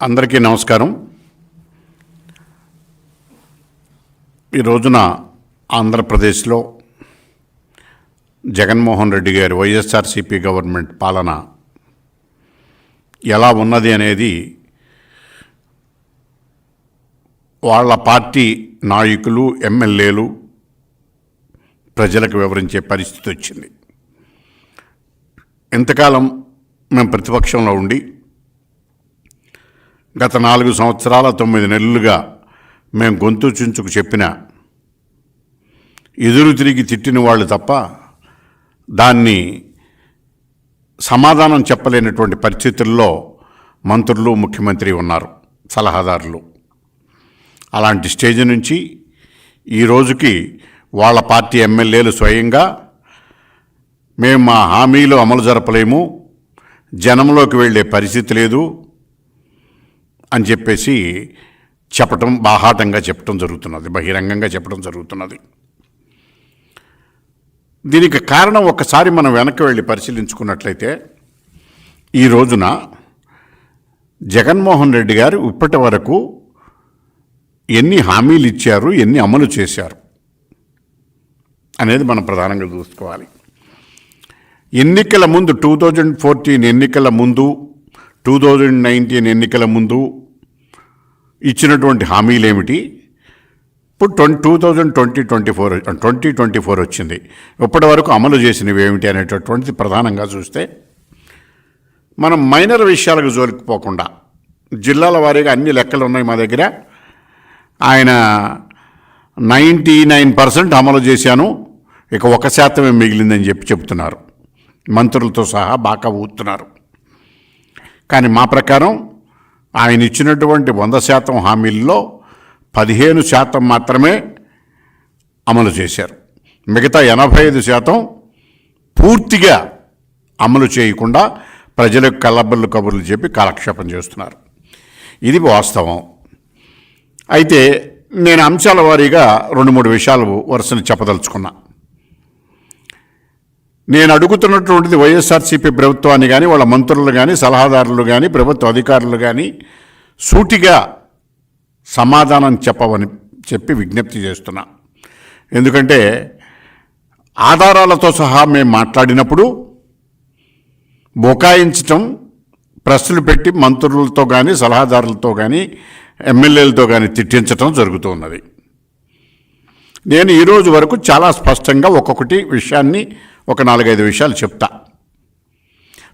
అందరికీ నమస్కారం. ఈ రోజున ఆంధ్రప్రదేశ్లో జగన్మోహన్ రెడ్డి గారి వైఎస్ఆర్సీపీ గవర్నమెంట్ పాలన ఎలా ఉన్నది అనేది వాళ్ళ పార్టీ నాయకులు ఎమ్మెల్యేలు ప్రజలకు వివరించే పరిస్థితి వచ్చింది. ఇంతకాలం మేము ప్రతిపక్షంలో ఉండి గత నాలుగు సంవత్సరాల తొమ్మిది నెలలుగా మేము గొంతు చుంచుకు చెప్పిన ఎదురు తిరిగి తిట్టిన వాళ్ళు తప్ప దాన్ని సమాధానం చెప్పలేనటువంటి పరిస్థితుల్లో మంత్రులు ముఖ్యమంత్రి ఉన్నారు సలహాదారులు. అలాంటి స్టేజ్ నుంచి ఈ రోజుకి వాళ్ళ పార్టీ ఎమ్మెల్యేలు స్వయంగా మేము మా హామీలు అమలు జరపలేము జనంలోకి వెళ్ళే పరిస్థితి లేదు అని చెప్పేసి చెప్పటం బాహాటంగా చెప్పటం జరుగుతున్నది బహిరంగంగా చెప్పడం జరుగుతున్నది. దీనికి కారణం ఒకసారి మనం వెనక్కి వెళ్ళి పరిశీలించుకున్నట్లయితే ఈ రోజున జగన్మోహన్ రెడ్డి గారు ఇప్పటి వరకు ఎన్ని హామీలు ఇచ్చారు ఎన్ని అమలు చేశారు అనేది మనం ప్రధానంగా చూసుకోవాలి. ఎన్నికల ముందు టూ థౌజండ్ ఫోర్టీన్ ఎన్నికల ముందు టూ థౌజండ్ నైన్టీన్ ఎన్నికల ముందు ఇచ్చినటువంటి హామీలు ఏమిటి ఇప్పుడు twenty two thousand twenty twenty four twenty twenty four వచ్చింది. ఇప్పటి వరకు అమలు చేసినవి ఏమిటి అనేటటువంటిది ప్రధానంగా చూస్తే మనం మైనర్ విషయాలకు జోలికి పోకుండా జిల్లాల వారీగా అన్ని లెక్కలు ఉన్నాయి మా దగ్గర. ఆయన నైంటీ నైన్ పర్సెంట్ అమలు చేశాను. ఇక ఒక శాతమే మిగిలిందని చెప్పి చెప్తున్నారు. మంత్రులతో సహా బాగా ఊతున్నారు. కానీ మా ప్రకారం ఆయన ఇచ్చినటువంటి వంద శాతం హామీల్లో పదిహేను శాతం మాత్రమే అమలు చేశారు. మిగతా ఎనభై ఐదు శాతం పూర్తిగా అమలు చేయకుండా ప్రజలకు కళ్ళబల్లు కబుర్లు చెప్పి కాలక్షేపం చేస్తున్నారు. ఇది వాస్తవం. అయితే నేను అంశాల వారీగా రెండు మూడు విషయాలు వరుసను చెప్పదలుచుకున్నా. నేను అడుగుతున్నటువంటిది వైఎస్ఆర్సీపీ ప్రభుత్వాన్ని కానీ వాళ్ళ మంత్రులు కానీ సలహాదారులు కానీ ప్రభుత్వ అధికారులు కానీ సూటిగా సమాధానం చెప్పవని చెప్పి విజ్ఞప్తి చేస్తున్నా. ఎందుకంటే ఆధారాలతో సహా మేము మాట్లాడినప్పుడు బొకాయించటం ప్రశ్నలు పెట్టి మంత్రులతో కానీ సలహాదారులతో కానీ ఎమ్మెల్యేలతో కానీ తిట్టించటం జరుగుతున్నది. నేను ఈరోజు వరకు చాలా స్పష్టంగా ఒక్కొక్కటి విషయాన్ని ఒక నాలుగైదు విషయాలు చెప్తా.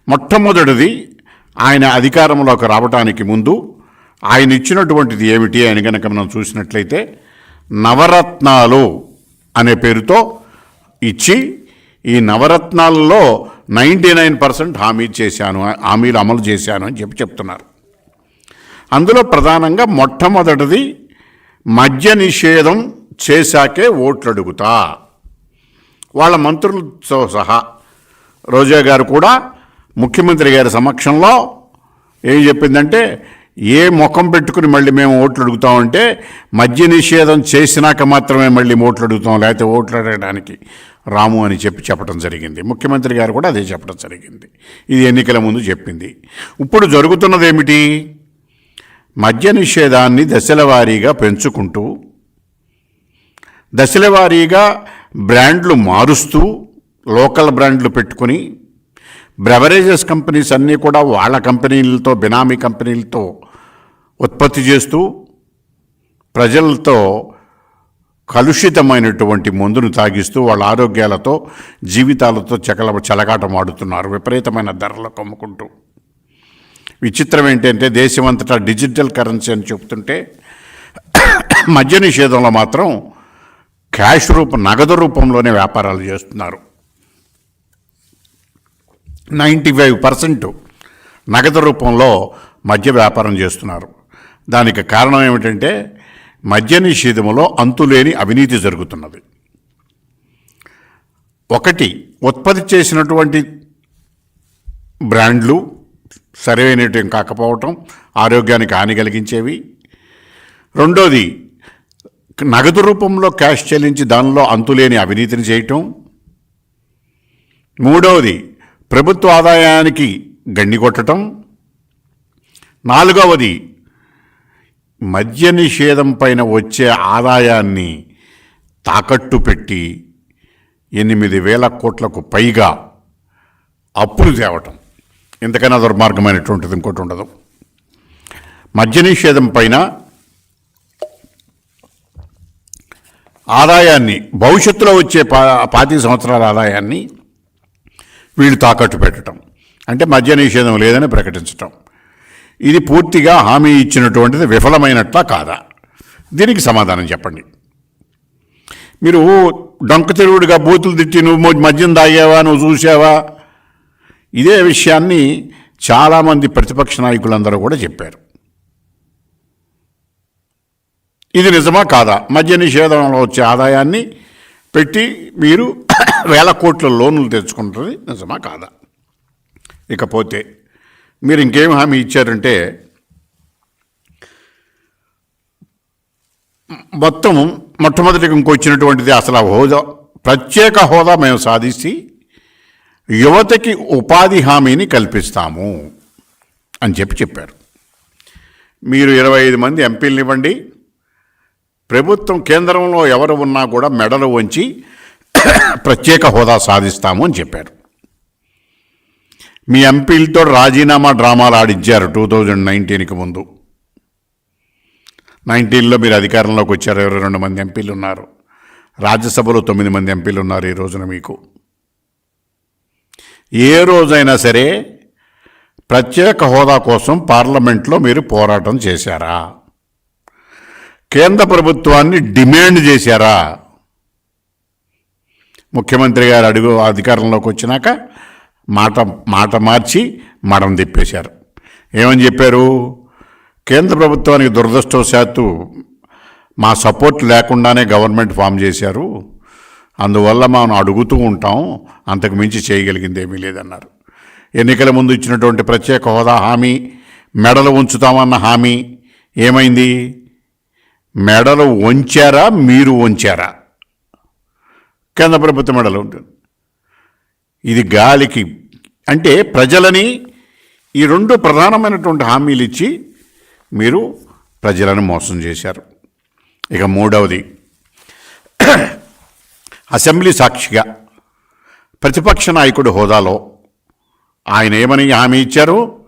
మొట్టమొదటిది ఆయన అధికారంలోకి రావడానికి ముందు ఆయన ఇచ్చినటువంటిది ఏమిటి అని కనుక మనం చూసినట్లయితే నవరత్నాలు అనే పేరుతో ఇచ్చి ఈ నవరత్నాలలో నైంటీ నైన్ పర్సెంట్ హామీ చేశాను హామీలు అమలు చేశాను అని చెప్పి చెప్తున్నారు. అందులో ప్రధానంగా మొట్టమొదటిది మద్య నిషేధం చేశాకే ఓట్లు అడుగుతా వాళ్ళ మంత్రులతో సహా రోజా గారు కూడా ముఖ్యమంత్రి గారి సమక్షంలో ఏం చెప్పిందంటే ఏ ముఖం పెట్టుకుని మళ్ళీ మేము ఓట్లు అడుగుతామంటే మద్య నిషేధం చేసినాక మాత్రమే మళ్ళీ ఓట్లు అడుగుతాం లేకపోతే ఓట్లు అడగడానికి రాము అని చెప్పి చెప్పడం జరిగింది. ముఖ్యమంత్రి గారు కూడా అదే చెప్పడం జరిగింది. ఇది ఎన్నికల ముందు చెప్పింది. ఇప్పుడు జరుగుతున్నది ఏమిటి? మద్య నిషేధాన్ని దశల వారీగా పెంచుకుంటూ దశల వారీగా బ్రాండ్లు మారుస్తూ లోకల్ బ్రాండ్లు పెట్టుకుని బ్రెవరేజెస్ కంపెనీస్ అన్నీ కూడా వాళ్ళ కంపెనీలతో బినామీ కంపెనీలతో ఉత్పత్తి చేస్తూ ప్రజలతో కలుషితమైనటువంటి మందును తాగిస్తూ వాళ్ళ ఆరోగ్యాలతో జీవితాలతో చకల చెలగాటం ఆడుతున్నారు విపరీతమైన ధరలకు అమ్ముకుంటూ విచిత్రం ఏంటంటే దేశమంతటా డిజిటల్ కరెన్సీ అని చెప్తుంటే మద్య నిషేధంలో మాత్రం క్యాష్ రూపం నగదు రూపంలోనే వ్యాపారాలు చేస్తున్నారు. నైంటీ ఫైవ్ పర్సెంట్ నగదు రూపంలో మద్య వ్యాపారం చేస్తున్నారు. దానికి కారణం ఏమిటంటే మద్య నిషేధంలో అంతులేని అవినీతి జరుగుతున్నది. ఒకటి ఉత్పత్తి చేసినటువంటి బ్రాండ్లు సరైనటువంటి కాకపోవటం ఆరోగ్యానికి హాని కలిగించేవి. రెండోది నగదు రూపంలో క్యాష్ చెల్లించి దానిలో అంతులేని అవినీతిని చేయటం. మూడవది ప్రభుత్వ ఆదాయానికి గండి కొట్టడం నాలుగవది మద్య నిషేధం పైన వచ్చే ఆదాయాన్ని తాకట్టు పెట్టి ఎనిమిది వేల కోట్లకు పైగా అప్పులు తేవటం. ఎంతకైనా దుర్మార్గమైనటువంటిది ఇంకోటి ఉండదు. మద్య నిషేధం పైన ఆదాయాన్ని భవిష్యత్తులో వచ్చే పా పాతిక సంవత్సరాల ఆదాయాన్ని వీళ్ళు తాకట్టు పెట్టడం అంటే మద్య నిషేధం లేదని ప్రకటించటం. ఇది పూర్తిగా హామీ ఇచ్చినటువంటిది విఫలమైనట్లా కాదా? దీనికి సమాధానం చెప్పండి. మీరు డొంక తిరుగుడుగా బూతులు తిట్టి నువ్వు మద్యం తాగావా? నువ్వు చూసావా? ఇదే విషయాన్ని చాలామంది ప్రతిపక్ష నాయకులందరూ కూడా చెప్పారు. ఇది నిజమా కాదా? మద్య నిషేధంలో వచ్చే ఆదాయాన్ని పెట్టి మీరు వేల కోట్ల లోన్లు తెచ్చుకుంటుంది నిజమా కాదా? ఇకపోతే మీరు ఇంకేం హామీ ఇచ్చారంటే మొత్తం మొట్టమొదటిగా ఇంకొచ్చినటువంటిది అసలు ఆ హోదా. ప్రత్యేక హోదా మేము సాధించి యువతకి ఉపాధి హామీని కల్పిస్తాము అని చెప్పి చెప్పారు. మీరు ఇరవై ఐదు మంది ఎంపీలను ఇవ్వండి ప్రభుత్వం కేంద్రంలో ఎవరు ఉన్నా కూడా మెడలు వంచి ప్రత్యేక హోదా సాధిస్తాము అని చెప్పారు. మీ ఎంపీలతో రాజీనామా డ్రామాలు ఆడిచ్చారు టూ థౌజండ్ నైన్టీన్కి ముందు. నైన్టీన్లో మీరు అధికారంలోకి వచ్చారు ఇరవై రెండు మంది ఎంపీలు ఉన్నారు. రాజ్యసభలో తొమ్మిది మంది ఎంపీలు ఉన్నారు ఈ రోజున మీకు. ఏ రోజైనా సరే ప్రత్యేక హోదా కోసం పార్లమెంట్లో మీరు పోరాటం చేశారా? కేంద్ర ప్రభుత్వాన్ని డిమాండ్ చేశారా? ముఖ్యమంత్రి గారు అడుగు అధికారంలోకి వచ్చినాక మాట మాట మార్చి మడం తిప్పేశారు. ఏమని చెప్పారు? కేంద్ర ప్రభుత్వానికి దురదృష్టవశాత్తు మా సపోర్ట్ లేకుండానే గవర్నమెంట్ ఫామ్ చేశారు. అందువల్ల మనం అడుగుతూ ఉంటాం అంతకు మించి చేయగలిగింది ఏమీ లేదన్నారు. ఎన్నికల ముందు ఇచ్చినటువంటి ప్రత్యేక హోదా హామీ మెడలు ఉంచుతామన్న హామీ ఏమైంది? మెడలు వంచారా మీరు వంచారా? కేంద్ర ప్రభుత్వ మెడలు ఉంటుంది. ఇది గాలికి అంటే ప్రజలని ఈ రెండు ప్రధానమైనటువంటి హామీలు ఇచ్చి మీరు ప్రజలను మోసం చేశారు. ఇక మూడవది అసెంబ్లీ సాక్షిగా ప్రతిపక్ష నాయకుడి హోదాలో ఆయన ఏమని హామీ ఇచ్చారు?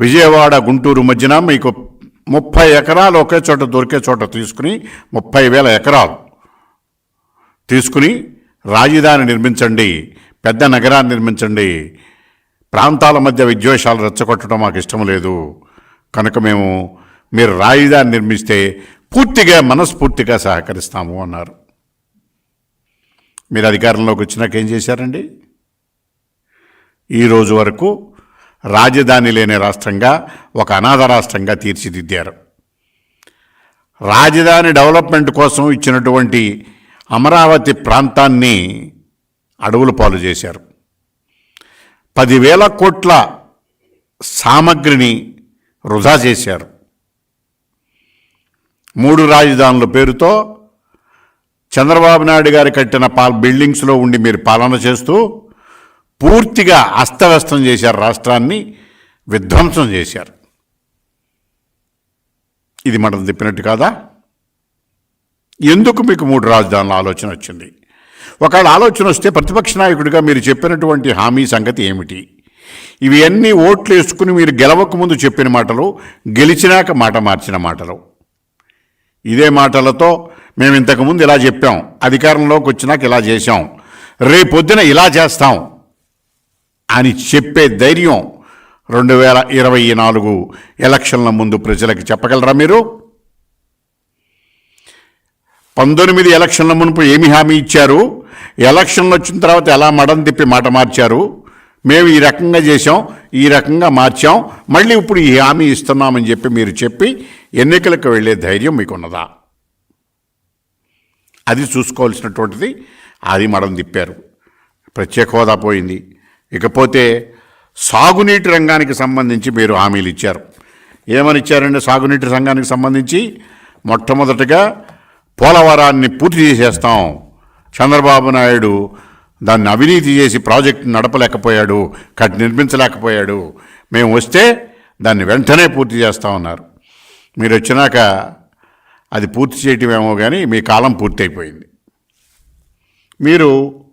విజయవాడ గుంటూరు మధ్యన మీకు ముప్పై ఎకరాలు ఒకే చోట దొరికే చోట తీసుకుని ముప్పై వేల ఎకరాలు తీసుకుని రాజధాని నిర్మించండి పెద్ద నగరాన్ని నిర్మించండి. ప్రాంతాల మధ్య విద్వేషాలు రెచ్చగొట్టడం మాకు ఇష్టం లేదు. కనుక మేము మీరు రాజధాని నిర్మిస్తే పూర్తిగా మనస్ఫూర్తిగా సహకరిస్తాము అన్నారు. మీరు అధికారంలోకి వచ్చినాక ఏం చేశారండి? ఈరోజు వరకు రాజధాని లేని రాష్ట్రంగా ఒక అనాథ రాష్ట్రంగా తీర్చిదిద్దారు. రాజధాని డెవలప్మెంట్ కోసం ఇచ్చినటువంటి అమరావతి ప్రాంతాన్ని అడవులు పాలు చేశారు. పదివేల కోట్ల సామగ్రిని వృధా చేశారు. మూడు రాజధానుల పేరుతో చంద్రబాబు నాయుడు గారు కట్టిన పాల్ బిల్డింగ్స్లో ఉండి మీరు పాలన చేస్తూ పూర్తిగా అస్తవ్యస్తం చేశారు రాష్ట్రాన్ని విధ్వంసం చేశారు. ఇది మనం తిప్పినట్టు కాదా? ఎందుకు మీకు మూడు రాజధానుల ఆలోచన వచ్చింది? ఒకవేళ ఆలోచన వస్తే ప్రతిపక్ష నాయకుడిగా మీరు చెప్పినటువంటి హామీ సంగతి ఏమిటి? ఇవి అన్నీ ఓట్లు వేసుకుని మీరు గెలవక ముందు చెప్పిన మాటలు గెలిచినాక మాట మార్చిన మాటలు. ఇదే మాటలతో మేము ఇంతకుముందు ఇలా చెప్పాం అధికారంలోకి వచ్చినాక ఇలా చేశాం రేపొద్దున ఇలా చేస్తాం. అని చెప్పే ధైర్యం రెండు వేల ఇరవై నాలుగు ఎలక్షన్ల ముందు ప్రజలకు చెప్పగలరా మీరు? పంతొమ్మిది ఎలక్షన్ల మునుపు ఏమి హామీ ఇచ్చారు? ఎలక్షన్లు వచ్చిన తర్వాత ఎలా మడం తిప్పి మాట మార్చారు? మేము ఈ రకంగా చేసాం ఈ రకంగా మార్చాం మళ్ళీ ఇప్పుడు ఈ హామీ ఇస్తున్నామని చెప్పి మీరు చెప్పి ఎన్నికలకు వెళ్ళే ధైర్యం మీకున్నదా? అది చూసుకోవాల్సినటువంటిది అది మడం తిప్పారు. ప్రత్యేక హోదా పోయింది. ఇకపోతే సాగునీటి రంగానికి సంబంధించి మీరు హామీలు ఇచ్చారు. ఏమని ఇచ్చారండి సాగునీటి రంగానికి సంబంధించి? మొట్టమొదటగా పోలవరాన్ని పూర్తి చేసేస్తాం. చంద్రబాబు నాయుడు దాన్ని అవినీతి చేసి ప్రాజెక్ట్ నడపలేకపోయాడు కట్ నిర్మించలేకపోయాడు. మేము వస్తే దాన్ని వెంటనే పూర్తి చేస్తా ఉన్నారు. మీరు వచ్చినాక అది పూర్తి చేయటమేమో కానీ మీ కాలం పూర్తయిపోయింది. మీరు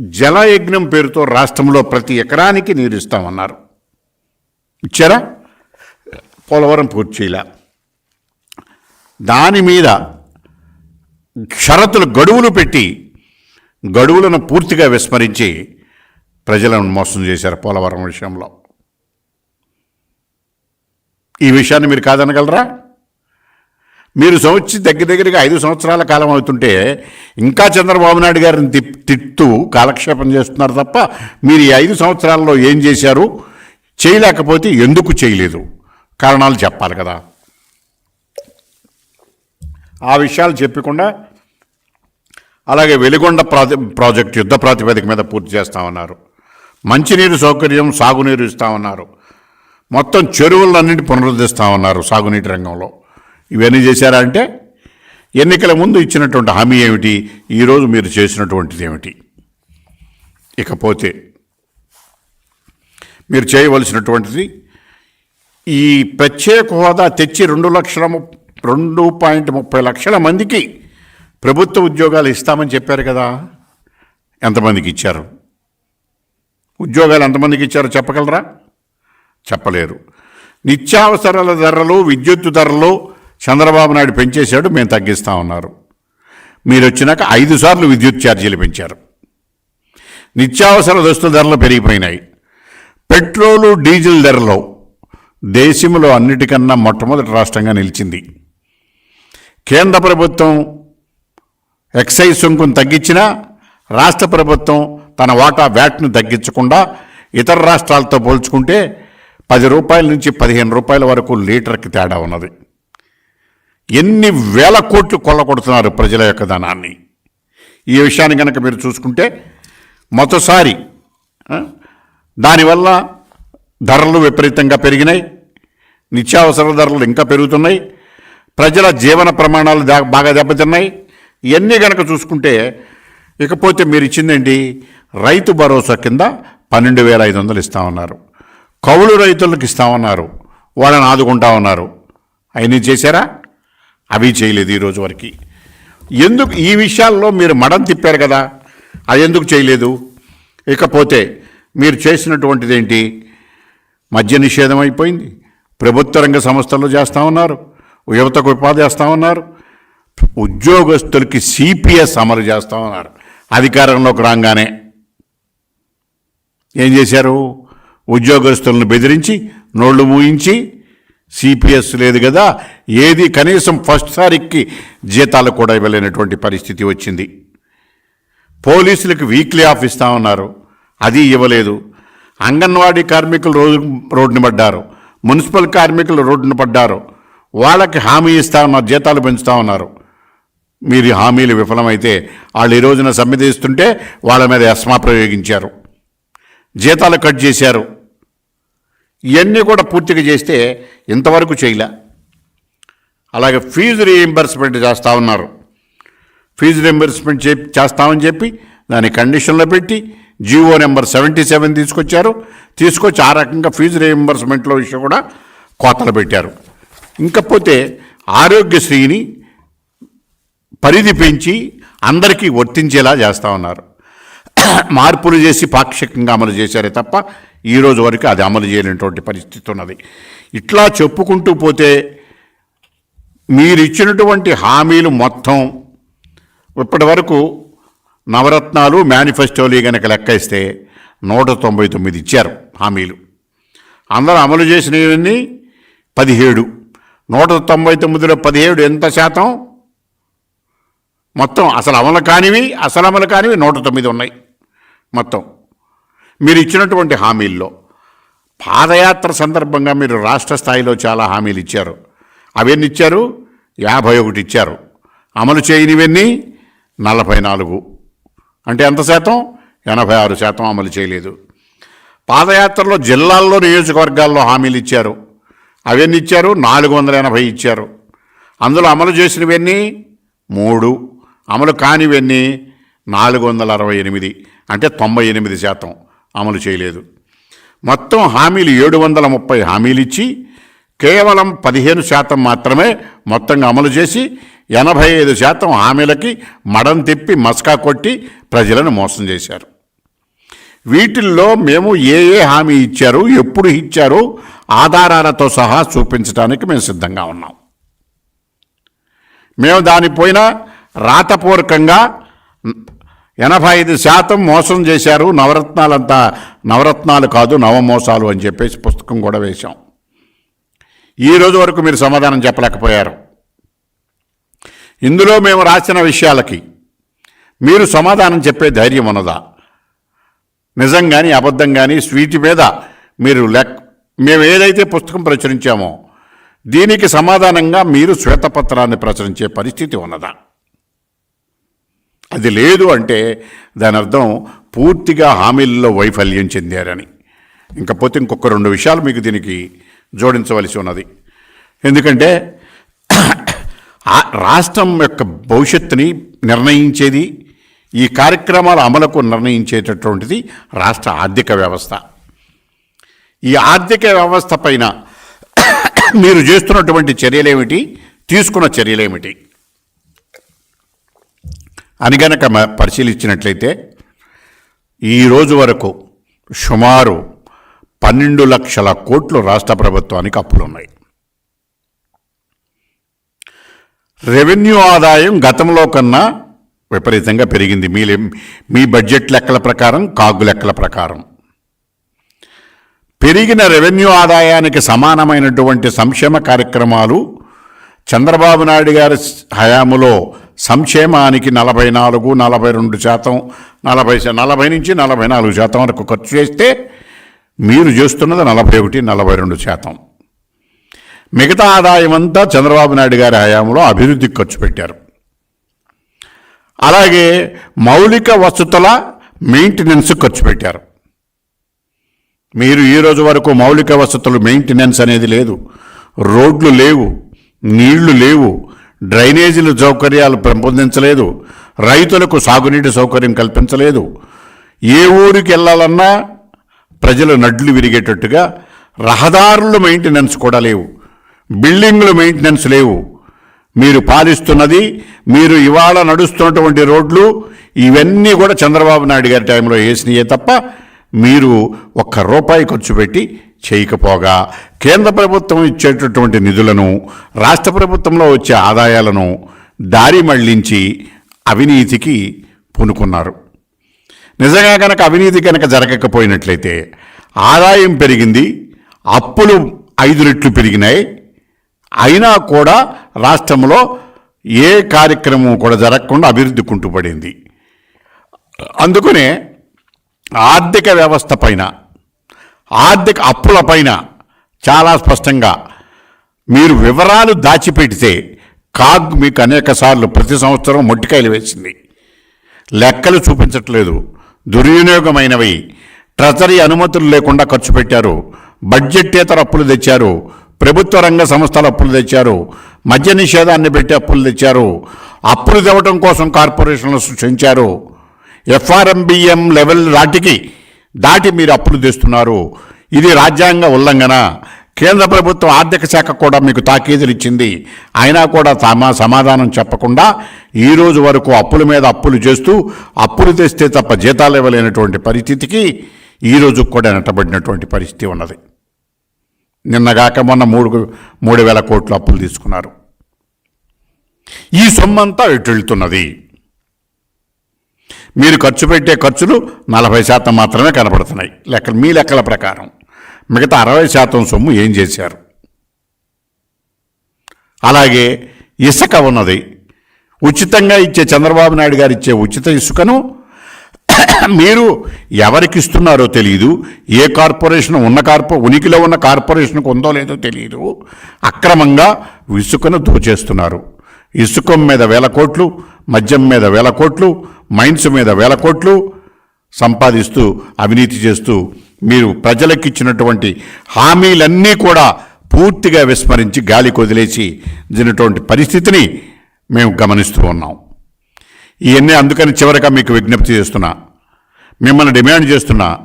జలయజ్ఞం పేరుతో రాష్ట్రంలో ప్రతి ఎకరానికి నీరు ఇస్తామన్నారు. ఇచ్చారా? పోలవరం పూర్తి చేయలే. దాని మీద షరతులు గడువులు పెట్టి గడువులను పూర్తిగా విస్మరించి ప్రజలను మోసం చేశారు పోలవరం విషయంలో. ఈ విషయాన్ని మీరు కాదనగలరా? మీరు సంవత్సరం దగ్గర దగ్గరగా ఐదు సంవత్సరాల కాలం అవుతుంటే ఇంకా చంద్రబాబు నాయుడు గారిని తి తిట్టుతూ కాలక్షేపం చేస్తున్నారు తప్ప మీరు ఈ ఐదు సంవత్సరాల్లో ఏం చేశారు? చేయలేకపోతే ఎందుకు చేయలేదు? కారణాలు చెప్పాలి కదా. ఆ విషయాలు చెప్పకుండా అలాగే వెలిగొండ ప్రాజె ప్రాజెక్ట్ యుద్ధ ప్రాతిపదిక మీద పూర్తి చేస్తామన్నారు. మంచినీరు సౌకర్యం సాగునీరు ఇస్తామన్నారు. మొత్తం చెరువులన్నింటి పునరుద్ధరిస్తామన్నారు సాగునీటి రంగంలో. ఇవన్నీ చేశారా అంటే ఎన్నికల ముందు ఇచ్చినటువంటి హామీ ఏమిటి? ఈరోజు మీరు చేసినటువంటిది ఏమిటి? ఇకపోతే మీరు చేయవలసినటువంటిది ఈ ప్రత్యేక హోదా తెచ్చి రెండు లక్షల రెండు పాయింట్ ముప్పై లక్షల మందికి ప్రభుత్వ ఉద్యోగాలు ఇస్తామని చెప్పారు కదా. ఎంతమందికి ఇచ్చారు? ఉద్యోగాలు ఎంతమందికి ఇచ్చారో చెప్పగలరా? చెప్పలేరు. నిత్యావసరాల ధరలు విద్యుత్ ధరలు చంద్రబాబు నాయుడు పెంచేశాడు మేము తగ్గిస్తా ఉన్నారు. మీరు వచ్చినాక ఐదు సార్లు విద్యుత్ ఛార్జీలు పెంచారు. నిత్యావసర దుస్తుల ధరలు పెరిగిపోయినాయి. పెట్రోలు డీజిల్ ధరలు దేశంలో అన్నిటికన్నా మొట్టమొదటి రాష్ట్రంగా నిలిచింది. కేంద్ర ప్రభుత్వం ఎక్సైజ్ సుంకును తగ్గించినా రాష్ట్ర ప్రభుత్వం తన వాటా వ్యాట్ను తగ్గించకుండా ఇతర రాష్ట్రాలతో పోల్చుకుంటే పది రూపాయల నుంచి పదిహేను రూపాయల వరకు లీటర్కి తేడా ఉన్నది. ఎన్ని వేల కోట్లు కొల్లగొడుతున్నారు ప్రజల యొక్క ధనాన్ని. ఈ విషయాన్ని కనుక మీరు చూసుకుంటే మొదటిసారి దానివల్ల ధరలు విపరీతంగా పెరిగినాయి. నిత్యావసర ధరలు ఇంకా పెరుగుతున్నాయి. ప్రజల జీవన ప్రమాణాలు బాగా దెబ్బతిన్నాయి. ఇవన్నీ కనుక చూసుకుంటే ఇకపోతే మీరు ఇచ్చిందండి రైతు భరోసా కింద పన్నెండు వేల ఐదు వందలు ఇస్తామన్నారు. కౌలు రైతులకు ఇస్తామన్నారు. వాళ్ళని ఆదుకుంటా ఉన్నారు. అవన్నీ చేశారా? అవి చేయలేదు ఈరోజు వరకు. ఎందుకు ఈ విషయాల్లో మీరు మడం తిప్పారు కదా? అది ఎందుకు చేయలేదు? ఇకపోతే మీరు చేసినటువంటిది ఏంటి మద్య నిషేధం అయిపోయింది. ప్రభుత్వ రంగ సంస్థలు చేస్తా ఉన్నారు. యువతకు ఉపాధి చేస్తా ఉన్నారు. ఉద్యోగస్తులకి సిపిఎస్ అమలు చేస్తా ఉన్నారు. అధికారంలోకి రాగానే ఏం చేశారు? ఉద్యోగస్తులను బెదిరించి నోళ్ళు మూయించి సిపిఎస్ లేదు కదా ఏది కనీసం ఫస్ట్ సారికి జీతాలు కూడా ఇవ్వలేనటువంటి పరిస్థితి వచ్చింది. పోలీసులకు వీక్లీ ఆఫ్ ఇస్తామన్నారు అది ఇవ్వలేదు. అంగన్వాడీ కార్మికులు రోజు రోడ్డున పడ్డారు. మున్సిపల్ కార్మికులు రోడ్డున పడ్డారు. వాళ్ళకి హామీ ఇస్తా ఉన్నారు జీతాలు పెంచుతా ఉన్నారు. మీరు హామీలు విఫలమైతే వాళ్ళు ఈ రోజున సమ్మె వాళ్ళ మీద ఎస్మా ప్రయోగించారు. జీతాలు కట్ చేశారు. ఇవన్నీ కూడా పూర్తిగా చేస్తే ఇంతవరకు చేయలే. అలాగే ఫీజు రీఎంబర్స్మెంట్ చేస్తూ ఉన్నారు. ఫీజు రింబర్స్మెంట్ చే చేస్తామని చెప్పి దాని కండిషన్లో పెట్టి జీవో నెంబర్ సెవెంటీ సెవెన్ తీసుకొచ్చారు. తీసుకొచ్చి ఆ రకంగా ఫీజు రీఎంబర్స్మెంట్లో విషయం కూడా కోతలు పెట్టారు. ఇంకపోతే ఆరోగ్యశ్రీని పరిధి పెంచి అందరికీ వర్తించేలా చేస్తూ ఉన్నారు. మార్పులు చేసి పాక్షికంగా అమలు చేశారే తప్ప ఈ రోజు వరకు అది అమలు చేయలేనటువంటి పరిస్థితి ఉన్నది. ఇట్లా చెప్పుకుంటూ పోతే మీరు ఇచ్చినటువంటి హామీలు మొత్తం ఇప్పటి వరకు నవరత్నాలు మేనిఫెస్టోలు కనుక లెక్క ఇస్తే నూట తొంభై తొమ్మిది ఇచ్చారు హామీలు. అందరూ అమలు చేసినవన్నీ పదిహేడు. నూట తొంభై తొమ్మిదిలో పదిహేడు ఎంత శాతం? మొత్తం అసలు అమలు కానివి అసలు అమలు కానివి నూట తొమ్మిది ఉన్నాయి. మొత్తం. మీరు ఇచ్చినటువంటి హామీల్లో పాదయాత్ర సందర్భంగా మీరు రాష్ట్ర స్థాయిలో చాలా హామీలు ఇచ్చారు. అవన్నీ ఇచ్చారు? యాభై ఒకటి ఇచ్చారు. అమలు చేయనివన్నీ? నలభై నాలుగు. అంటే ఎంత శాతం? ఎనభై ఆరు శాతం అమలు చేయలేదు. పాదయాత్రలో జిల్లాల్లో నియోజకవర్గాల్లో హామీలు ఇచ్చారు. అవన్నీ ఇచ్చారు? నాలుగు వందల ఎనభై ఇచ్చారు. అందులో అమలు చేసినవన్నీ? మూడు. అమలు కానివన్నీ? నాలుగు వందల అరవై ఎనిమిది. అంటే తొంభై ఎనిమిది శాతం అమలు చేయలేదు. మొత్తం హామీలు ఏడు వందల ముప్పై హామీలు ఇచ్చి కేవలం పదిహేను శాతం మాత్రమే మొత్తంగా అమలు చేసి ఎనభై ఐదు శాతం హామీలకి మడం తిప్పి మస్కా కొట్టి ప్రజలను మోసం చేశారు. వీటిల్లో మేము ఏ ఏ హామీ ఇచ్చారు ఎప్పుడు ఇచ్చారు ఆధారాలతో సహా చూపించడానికి మేము సిద్ధంగా ఉన్నాం. మేము దానిపోయిన రాతపూర్వకంగా ఎనభై ఐదు శాతం మోసం చేశారు నవరత్నాలంతా నవరత్నాలు కాదు నవమోసాలు అని చెప్పేసి పుస్తకం కూడా వేశాం. ఈ రోజు వరకు మీరు సమాధానం చెప్పలేకపోయారు. ఇందులో మేము రాసిన విషయాలకి మీరు సమాధానం చెప్పే ధైర్యం ఉన్నదా? నిజం కానీ అబద్ధం కానీ స్వీటి మీద మీరు లెక్ మేము ఏదైతే పుస్తకం ప్రచురించామో దీనికి సమాధానంగా మీరు శ్వేతపత్రాన్ని ప్రచురించే పరిస్థితి ఉన్నదా? అది లేదు అంటే దాని అర్థం పూర్తిగా హామీల్లో వైఫల్యం చెందారని. ఇంకపోతే ఇంకొక రెండు విషయాలు మీకు దీనికి జోడించవలసి ఉన్నది. ఎందుకంటే ఆ రాష్ట్రం యొక్క భవిష్యత్తుని నిర్ణయించేది ఈ కార్యక్రమాల అమలుకు నిర్ణయించేటటువంటిది రాష్ట్ర ఆర్థిక వ్యవస్థ. ఈ ఆర్థిక వ్యవస్థ పైన మీరు చేస్తున్నటువంటి చర్యలేమిటి? తీసుకున్న చర్యలేమిటి? అని గనక పరిశీలించినట్లయితే ఈ రోజు వరకు సుమారు పన్నెండు లక్షల కోట్లు రాష్ట్ర ప్రభుత్వానికి అప్పులున్నాయి. రెవెన్యూ ఆదాయం గతంలో కన్నా విపరీతంగా పెరిగింది. మీ మీ బడ్జెట్ లెక్కల ప్రకారం కాగు లెక్కల ప్రకారం. పెరిగిన రెవెన్యూ ఆదాయానికి సమానమైనటువంటి సంక్షేమ కార్యక్రమాలు చంద్రబాబు నాయుడు గారి హయాములో సంక్షేమానికి నలభై నాలుగు నలభై రెండు శాతం నలభై నలభై నుంచి నలభై నాలుగు శాతం వరకు ఖర్చు చేస్తే మీరు చేస్తున్నది నలభై ఒకటి నలభై రెండు శాతం. మిగతా ఆదాయం అంతా చంద్రబాబు నాయుడు గారి హయాంలో అభివృద్ధికి ఖర్చు పెట్టారు. అలాగే మౌలిక వసతుల మెయింటెనెన్స్ ఖర్చు పెట్టారు. మీరు ఈ రోజు వరకు మౌలిక వసతులు మెయింటెనెన్స్ అనేది లేదు. రోడ్లు లేవు. నీళ్ళు లేవు. డ్రైనేజీలు సౌకర్యాలు పెంపొందించలేదు. రైతులకు సాగునీటి సౌకర్యం కల్పించలేదు. ఏ ఊరికి వెళ్ళాలన్నా ప్రజలు నడ్లు విరిగేటట్టుగా రహదారుల మెయింటెనెన్స్ కూడా లేవు. బిల్డింగ్లు మెయింటెనెన్స్ లేవు. మీరు పాలిస్తున్నది మీరు ఇవాళ నడుస్తున్నటువంటి రోడ్లు ఇవన్నీ కూడా చంద్రబాబు నాయుడు గారి టైంలో వేసినాయే తప్ప మీరు ఒక్క రూపాయి ఖర్చు పెట్టి చేయకపోగా కేంద్ర ప్రభుత్వం ఇచ్చేటటువంటి నిధులను రాష్ట్ర ప్రభుత్వంలో వచ్చే ఆదాయాలను దారి మళ్ళించి అవినీతికి పూనుకున్నారు. నిజంగా కనుక అవినీతి కనుక జరగకపోయినట్లయితే ఆదాయం పెరిగింది అప్పులు ఐదు రెట్లు పెరిగినాయి. అయినా కూడా రాష్ట్రంలో ఏ కార్యక్రమం కూడా జరగకుండా అభివృద్ధి కుంటుపడింది. అందుకనే ఆర్థిక వ్యవస్థ పైన ఆర్థిక అప్పుల పైన చాలా స్పష్టంగా మీరు వివరాలు దాచిపెడితే కాగ్ మీకు అనేక సార్లు ప్రతి సంవత్సరం మొట్టికాయలు వేసింది. లెక్కలు చూపించట్లేదు. దుర్వినియోగమైనవి. ట్రెజరీ అనుమతులు లేకుండా ఖర్చు పెట్టారు. బడ్జెట్టేతర అప్పులు తెచ్చారు. ప్రభుత్వ రంగ సంస్థల అప్పులు తెచ్చారు. మద్య నిషేధాన్ని పెట్టి అప్పులు తెచ్చారు. అప్పులు తెవటం కోసం కార్పొరేషన్లు సృష్టించారు. ఎఫ్ఆర్ఎంబిఎం లెవెల్ నాటికి దాటి మీరు అప్పులు తెస్తున్నారు. ఇది రాజ్యాంగ ఉల్లంఘన. కేంద్ర ప్రభుత్వం ఆర్థిక శాఖ కూడా మీకు తాకీదులు ఇచ్చింది. అయినా కూడా తమ సమాధానం చెప్పకుండా ఈ రోజు వరకు అప్పుల మీద అప్పులు చేస్తూ అప్పులు తెస్తే తప్ప జీతాలు ఇవ్వలేనటువంటి పరిస్థితికి ఈ రోజు కూడా నెట్టబడినటువంటి పరిస్థితి ఉన్నది. నిన్నగాక మొన్న మూడు మూడు వేల కోట్లు అప్పులు తీసుకున్నారు. ఈ సొమ్మంతా ఎటు వెళ్తున్నది. మీరు ఖర్చు పెట్టే ఖర్చులు నలభై శాతం మాత్రమే కనపడుతున్నాయి లెక్కలు మీ లెక్కల ప్రకారం. మిగతా అరవై శాతం సొమ్ము ఏం చేశారు? అలాగే ఇసుక ఉన్నది. ఉచితంగా ఇచ్చే చంద్రబాబు నాయుడు గారు ఇచ్చే ఉచిత ఇసుకను మీరు ఎవరికి ఇస్తున్నారో తెలియదు ఏ కార్పొరేషన్ ఉన్న కార్పొ ఉనికిలో ఉన్న కార్పొరేషన్కు ఉందో లేదో తెలియదు అక్రమంగా ఇసుకను దోచేస్తున్నారు. ఇసుక మీద వేల కోట్లు మద్యం మీద వేల కోట్లు మైన్స్ మీద వేల కోట్లు సంపాదిస్తూ అవినీతి చేస్తూ మీరు ప్రజలకు ఇచ్చినటువంటి హామీలన్నీ కూడా పూర్తిగా విస్మరించి గాలి కొదిలేసి జరిగినటువంటి పరిస్థితిని మేము గమనిస్తూ ఉన్నాం. ఇవన్నీ అందుకని చివరిగా మీకు విజ్ఞప్తి చేస్తున్నా. మిమ్మల్ని డిమాండ్ చేస్తున్నా.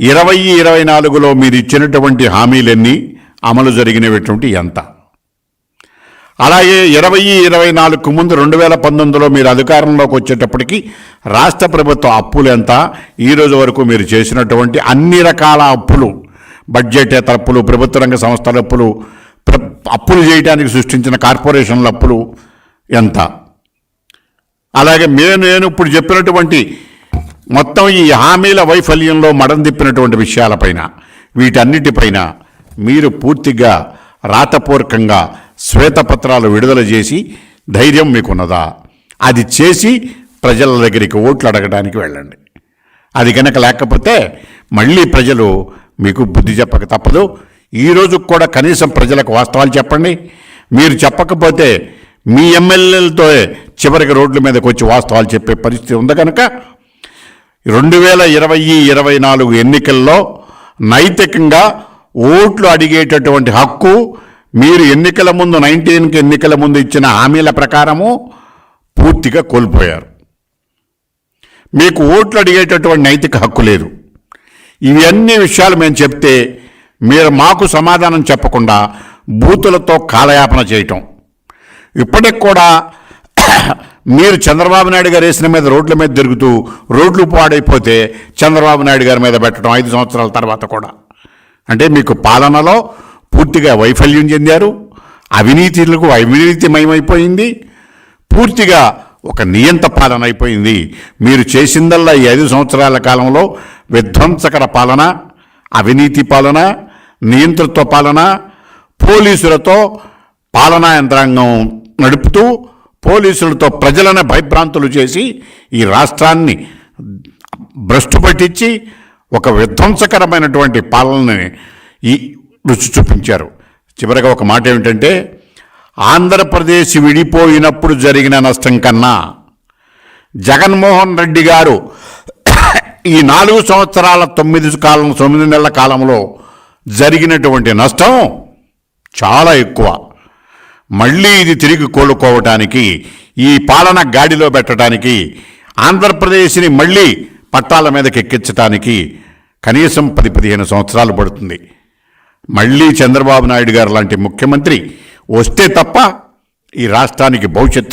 ఇరవై ఇరవై నాలుగులో మీరు ఇచ్చినటువంటి హామీలన్నీ అమలు జరిగినటువంటి ఎంత అలాగే ఇరవై ఇరవై నాలుగుకు ముందు రెండు వేల పంతొమ్మిదిలో మీరు అధికారంలోకి వచ్చేటప్పటికి రాష్ట్ర ప్రభుత్వ అప్పులు ఎంత? ఈ రోజు వరకు మీరు చేసినటువంటి అన్ని రకాల అప్పులు బడ్జెటేతర అప్పులు ప్రభుత్వ రంగ సంస్థల అప్పులు అప్పులు చేయడానికి సృష్టించిన కార్పొరేషన్ల అప్పులు ఎంత? అలాగే మేము నేను ఇప్పుడు చెప్పినటువంటి మొత్తం ఈ హామీల వైఫల్యంలో మడం తిప్పినటువంటి విషయాలపైన వీటన్నిటిపైన మీరు పూర్తిగా రాతపూర్వకంగా శ్వేతపత్రాలు విడుదల చేసి ధైర్యం మీకున్నదా? అది చేసి ప్రజల దగ్గరికి ఓట్లు అడగడానికి వెళ్ళండి. అది కనుక లేకపోతే మళ్ళీ ప్రజలు మీకు బుద్ధి చెప్పక తప్పదు. ఈ కూడా కనీసం ప్రజలకు వాస్తవాలు చెప్పండి. మీరు చెప్పకపోతే మీ ఎమ్మెల్యేలతో చివరికి రోడ్ల మీదకి వచ్చి వాస్తవాలు చెప్పే పరిస్థితి ఉంది కనుక రెండు వేల ఇరవై ఇరవై నాలుగు ఎన్నికల్లో నైతికంగా ఓట్లు అడిగేటటువంటి హక్కు మీరు ఎన్నికల ముందు నైన్టీన్కి ఎన్నికల ముందు ఇచ్చిన హామీల ప్రకారము పూర్తిగా కోల్పోయారు. మీకు ఓట్లు అడిగేటటువంటి నైతిక హక్కు లేదు. ఇవి అన్ని విషయాలు మేము చెప్తే మీరు మాకు సమాధానం చెప్పకుండా బూతులతో కాలయాపన చేయటం. ఇప్పటికి కూడా మీరు చంద్రబాబు నాయుడు గారు వేసిన మీద రోడ్ల మీద తిరుగుతూ రోడ్లు పాడైపోతే చంద్రబాబు నాయుడు గారి మీద పెట్టడం ఐదు సంవత్సరాల తర్వాత కూడా. అంటే మీకు పాలనలో పూర్తిగా వైఫల్యం చెందారు అవినీతిలకు అవినీతిమయమైపోయింది పూర్తిగా ఒక నియంత పాలన అయిపోయింది. మీరు చేసిందల్లా ఈ ఐదు సంవత్సరాల కాలంలో విధ్వంసకర పాలన అవినీతి పాలన నియంతృత్వ పాలన పోలీసులతో పాలనా యంత్రాంగం నడుపుతూ పోలీసులతో ప్రజలను భయభ్రాంతులు చేసి ఈ రాష్ట్రాన్ని భ్రష్టు పట్టించి ఒక విధ్వంసకరమైనటువంటి పాలనని ఈ రుచి చూపించారు. చివరిగా ఒక మాట ఏమిటంటే ఆంధ్రప్రదేశ్ విడిపోయినప్పుడు జరిగిన నష్టం కన్నా జగన్మోహన్ రెడ్డి గారు ఈ నాలుగు సంవత్సరాల తొమ్మిది కాలం తొమ్మిది నెలల కాలంలో జరిగినటువంటి నష్టం చాలా ఎక్కువ. మళ్ళీ ఇది తిరిగి కోలుకోవటానికి ఈ పాలన గాడిలో పెట్టడానికి ఆంధ్రప్రదేశ్ని మళ్ళీ పట్టాల మీదకి ఎక్కించడానికి కనీసం పది పదిహేను సంవత్సరాలు పడుతుంది. మళ్ళీ చంద్రబాబు నాయుడు గారు లాంటి ముఖ్యమంత్రి వస్తే తప్ప ఈ రాష్ట్రానికి భవిష్యత్తు